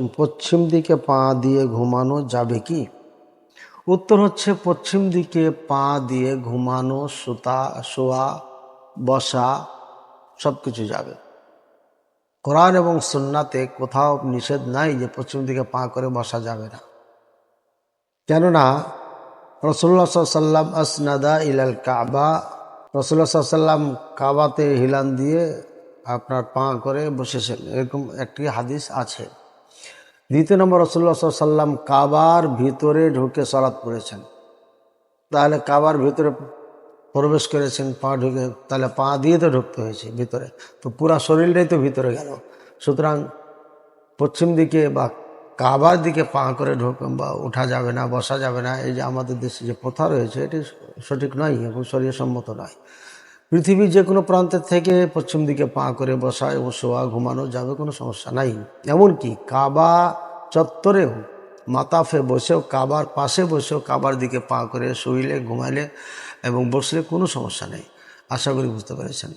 পশ্চিম দিকে পা দিয়ে ঘুমানো যাবে কি? উত্তর হচ্ছে, পশ্চিম দিকে পা দিয়ে ঘুমানো, সুতা, শোয়া, বসা সব কিছু যাবে। কোরআন এবং সুন্নাতে কোথাও নিষেধ নাই যে পশ্চিম দিকে পা করে বসা যাবে না। কেননা রসুল্লা সাল্লাম আসনাদা ইলাল কাবা রসুল্লা সাল্লাম কাবাতে হিলান দিয়ে আপনার পা করে বসেছেন। এরকম একটি হাদিস আছে। দ্বিতীয় নম্বর রসুল্লা সাল্লাম কাবার ভিতরে ঢুকে সলাৎ পড়েছেন। তাহলে কাবার ভিতরে প্রবেশ করেছেন, পা ঢুকে, তাহলে পা দিয়ে তো ঢুকতে হয়েছে ভিতরে। তো পুরা শরীরটাই তো ভিতরে গেল। সুতরাং পশ্চিম দিকে বা কাবার দিকে পা করে ঢোক বা ওঠা যাবে না, বসা যাবে না, এই যে আমাদের দেশে যে প্রথা রয়েছে, এটি সঠিক নয় এবং শরীরসম্মত নয়। পৃথিবীর যে কোনো প্রান্তের থেকে পশ্চিম দিকে পা করে বসা এবং শোয়া, ঘুমানো যাবে, কোনো সমস্যা নাই। এমনকি কাবা চত্বরেও, মাতাফে বসেও, কাবার পাশে বসেও, কাবার দিকে পা করে শুইলে, ঘুমাইলে এবং বসলে কোনো সমস্যা নেই। আশা করি বুঝতে পেরেছেন।